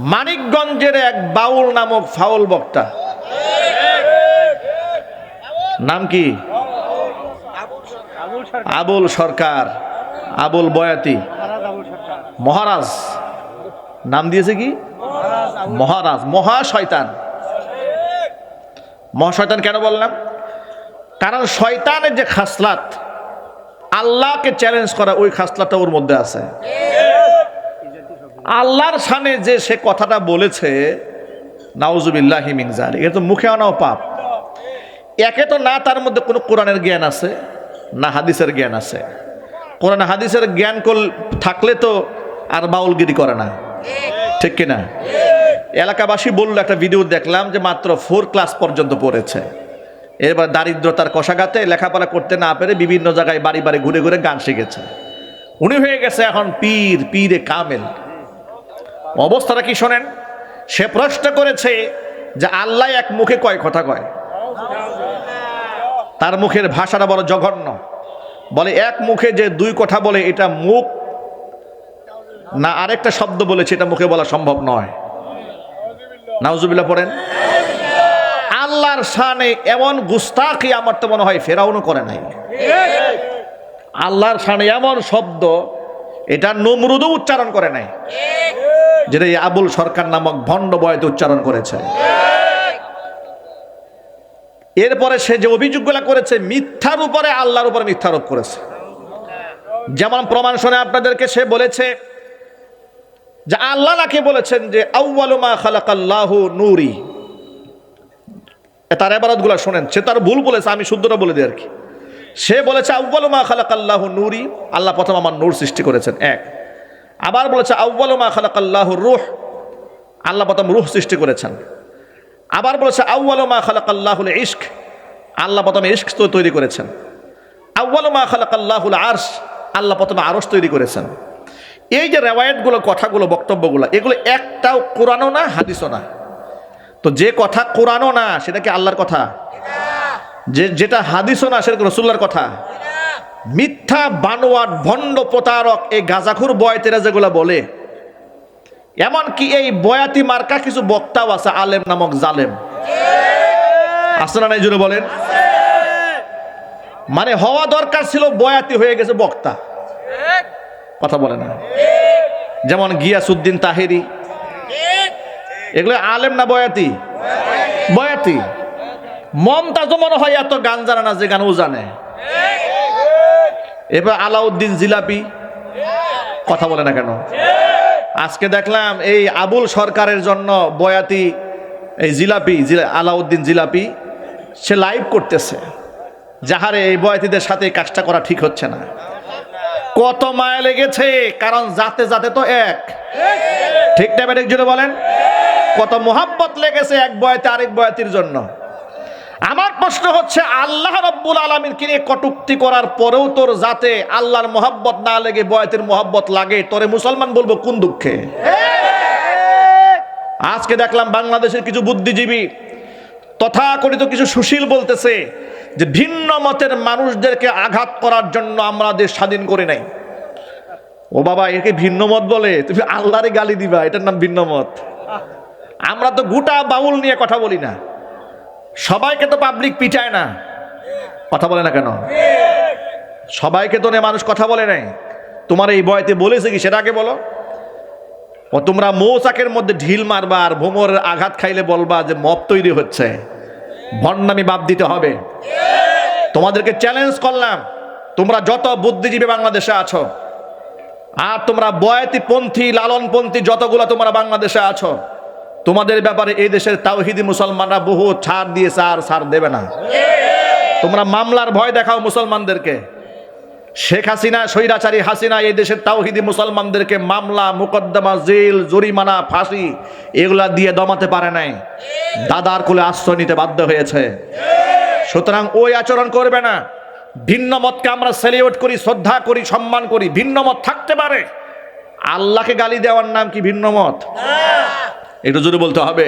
মানিকগঞ্জের এক বাউল নামক ফাউল বক্তা। নাম কি? আবুল সরকার। আবুল বয়াতি। মহারাজ। নাম দিয়েছে কি? মহারাজ। মহা শয়তান। মহাশয়তান কেন বললাম? কারণ শয়তানের যে খাসলাত, আল্লাহকে চ্যালেঞ্জ করা ওই খাসলাতটা ওর মধ্যে আছে। আল্লাহর সামনে যে সে কথাটা বলেছে, নাউজুবিল্লাহ হিমিংজাল এটা তো মুখে আনাও পাপ। একে তো না তার মধ্যে কোনো কোরআনের জ্ঞান আছে, না হাদিসের জ্ঞান আছে। কোরআন হাদিসের জ্ঞান কল থাকলে তো আর বাউলগিরি করে না। ঠিক কিনা? এলাকাবাসী বলল, একটা ভিডিও দেখলাম যে মাত্র ফোর ক্লাস পর্যন্ত পড়েছে। এবার দারিদ্রতার কষাঘাতে লেখাপড়া করতে না পেরে বিভিন্ন জায়গায় বাড়ি বাড়ি ঘুরে ঘুরে গান শিখেছে। উনি হয়ে গেছে এখন পীর, পীরে কামেল। অবস্থাটা কি শোনেন? সে প্রশ্ন করেছে যে আল্লাহ এক মুখে কয় কথা কয়? তার মুখের ভাষাটা বড় জঘন্য। বলে, এক মুখে যে দুই কথা বলে, এটা মুখ না আরেকটা শব্দ বলেছে, এটা মুখে বলা সম্ভব নয়। নাউজুবিল্লাহ পড়েন। আল্লাহর শানে এমন গুস্তাকি আমার তো মনে হয় ফেরাউনও করে নাই। আল্লাহর শানে এমন শব্দ, এটা নমরুদও উচ্চারণ করে নাই। যেটা এই আবুল সরকার নামক ভণ্ড বয়তে উচ্চারণ করেছে। এরপরে সে যে অভিযোগগুলো করেছে, মিথ্যার উপরে আল্লাহর উপরে মিথ্যারোপ করেছে। যেমন প্রমাণ শুনে আপনাদেরকে সে বলেছে যে আল্লাহ নাকি বলেছেন যে আউ্বালুমা খালাকাল্লাহু নূরি। তার এবারতগুলো শোনেন, সে তার ভুল বলেছে, আমি শুদ্ধটা বলে দিই আর কি। সে বলেছে আউ্বালুমা খালাকাল্লাহু নূরি। আল্লাহ প্রথম আমার নূর সৃষ্টি করেছেন, এক। আবার বলেছে আউ্বালুমা খালাকাল্লাহু রুহ। আল্লাহ প্রথম রুহ সৃষ্টি করেছেন। আবার বলেছে আউ্বালুমা খালাকাল্লাহুল ইশক। আল্লাহ প্রথমে ইশক তো তৈরি করেছেন। আউ্বালুমা খালাকাল্লাহুল আরশ। আল্লাহ প্রথমে আরশ তৈরি করেছেন। এই যে রেওয়ায়তগুলো, কথাগুলো, বক্তব্যগুলো, এগুলো একটাও কোরআনও না, হাদিসও না। তো যে কথা কোরআনও না, সেটা কি আল্লাহর কথা? যে, যেটা হাদিসও না, সেটা রসুল্লার কথা? মিথ্যা বানোয়াট ভণ্ড প্রতারক এই গাজাখুর বয়তেরা যেগুলো বলে, এমনকি এই বয়াতি মার্কা কিছু বক্তাও আছে, আলেম নামক জালেম। আছে না নাই জুড়ে বলেন? মানে হওয়া দরকার ছিল বয়াতি হয়ে গেছে বক্তা। কথা বলে না। যেমন গিয়াসুদ্দিন তাহেরি। এগুলো আলেম না বয়াতি? বয়াতি। মমতাজ মনে হয় এত গান জানে না যে গান ও জানে। এবার আলাউদ্দিন জিলাপি। কথা বলে না কেন? আজকে দেখলাম এই আবুল সরকারের জন্য বয়াতি এই জিলাপি আলাউদ্দিন জিলাপি, সে লাইভ করতেছে। যাহারে এই বয়াতিদের সাথে কাজটা করা ঠিক হচ্ছে না। কত মায়া লেগেছে, কারণ যাতে যাতে তো এক। ঠিক না ব্যাটিক জুড়ে বলেন? কত মোহাব্বত লেগেছে এক বয়াতে আরেক বয়াতির জন্য। আমার প্রশ্ন হচ্ছে, আল্লাহ রব্বুল আলমিন কিনে কটুক্তি করার পরেও তোর যাতে আল্লাহর মোহাব্বত না লেগে, বয়াতের মোহাব্বত লাগে, তোরে মুসলমান বলব কোন দুঃখে? আজকে দেখলাম বাংলাদেশের কিছু বুদ্ধিজীবী তথাকথিত কিছু সুশীল বলতেছে যে, ভিন্ন মতের মানুষদেরকে আঘাত করার জন্য আমরা দেশ স্বাধীন করে নাই। ও বাবা, একে ভিন্ন মত বলে? তুমি আল্লাহরে গালি দিবা, এটার নাম ভিন্ন মত। আমরা তো গোটা বাউল নিয়ে কথা বলি না। সবাইকে তো পাবলিক পিটায় না। কথা বলে না কেন? সবাইকে তো নে মানুষ কথা বলে নাই। তোমার এই বয়তে বলেছে কি সেটাকে বলো। ও তোমরা মৌচাকের মধ্যে ঢিল মারবা আর ভোমরের আঘাত খাইলে বলবা যে মপ তৈরি হচ্ছে। ভণ্ডামি বাদ দিতে হবে। তোমাদেরকে চ্যালেঞ্জ করলাম। তোমরা যত বুদ্ধিজীবী বাংলাদেশে আছো, আর তোমরা বয়াতি পন্থী লালনপন্থী যতগুলো তোমরা বাংলাদেশে আছো তোমাদের ব্যাপারে এই দেশের তাওহিদি মুসলমানরা বহু ছাড় দিয়েছে, আর ছাড় দেবে না। তোমরা মামলার ভয় দেখাও মুসলমানদেরকে। শেখ হাসিনা, স্বৈরাচারী হাসিনা, এই দেশের তাওহিদি মুসলমানদেরকে মামলা, মুকদ্দমা, জেল, জরিমানা, ফাঁসি, এগুলা দিয়ে দমাতে পারে নাই। দাদার কোলে আশ্রয় নিতে বাধ্য হয়েছে। সুতরাং ওই আচরণ করবে না। ভিন্ন মতকে আমরা সেলিউট করি, শ্রদ্ধা করি, সম্মান করি, ভিন্ন মত থাকতে পারে। আল্লাহকে গালি দেওয়ার নাম কি ভিন্ন মত? একটু জোরে বলতে হবে।